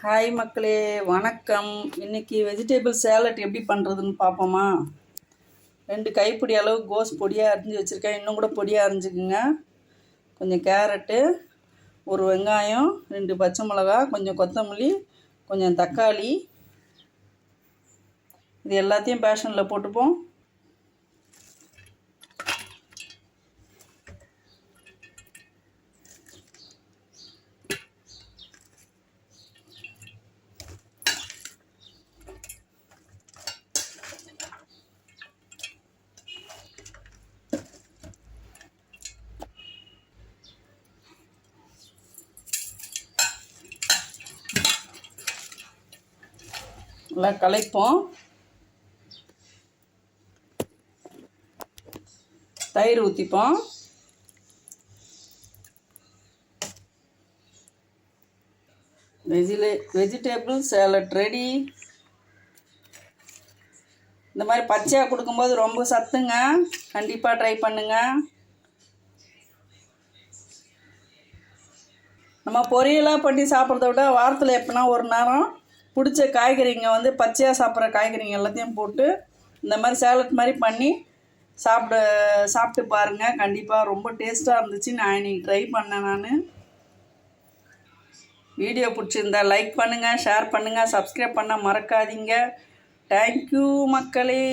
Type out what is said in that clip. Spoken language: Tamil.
ஹாய் மக்களே வணக்கம். இன்னைக்கு வெஜிடபிள் சேலட் எப்படி பண்ணுறதுன்னு பார்ப்போமா? ரெண்டு கைப்பிடி அளவு கோஸ் பொடியாக அரிஞ்சு வச்சுருக்கேன். இன்னும் கூட பொடியாக அரிஞ்சுக்குங்க. கொஞ்சம் கேரட்டு ஒரு வெங்காயம் ரெண்டு பச்சை மிளகா கொஞ்சம் கொத்தமல்லி கொஞ்சம் தக்காளி. இது எல்லாத்தையும் பேஷனில் போட்டுப்போம். நல்லா கலைப்போம் தயிர் ஊற்றிப்போம் வெஜிலே வெஜிடேபிள் சேலட் ரெடி இந்த மாதிரி பச்சையாக கொடுக்கும்போது ரொம்ப சத்துங்க. கண்டிப்பாக ட்ரை பண்ணுங்கள் நம்ம பொரியலாக பண்ணி சாப்பிட்றத விட வாரத்தில் எப்போனா ஒரு நேரம் பிடிச்ச காய்கறிங்க வந்து பச்சையாக சாப்பிட்ற காய்கறிங்க எல்லாத்தையும் போட்டு இந்த மாதிரி சேலட் மாதிரி பண்ணி சாப்பிட சாப்பிட்டு பாருங்கள் கண்டிப்பாக ரொம்ப டேஸ்ட்டாக இருந்துச்சு. நான் இன்னைக்கு ட்ரை பண்ணேன் நான். வீடியோ பிடிச்சிருந்தா லைக் பண்ணுங்கள் ஷேர் பண்ணுங்கள் சப்ஸ்கிரைப் பண்ண மறக்காதீங்க. தேங்க்யூ மக்களே.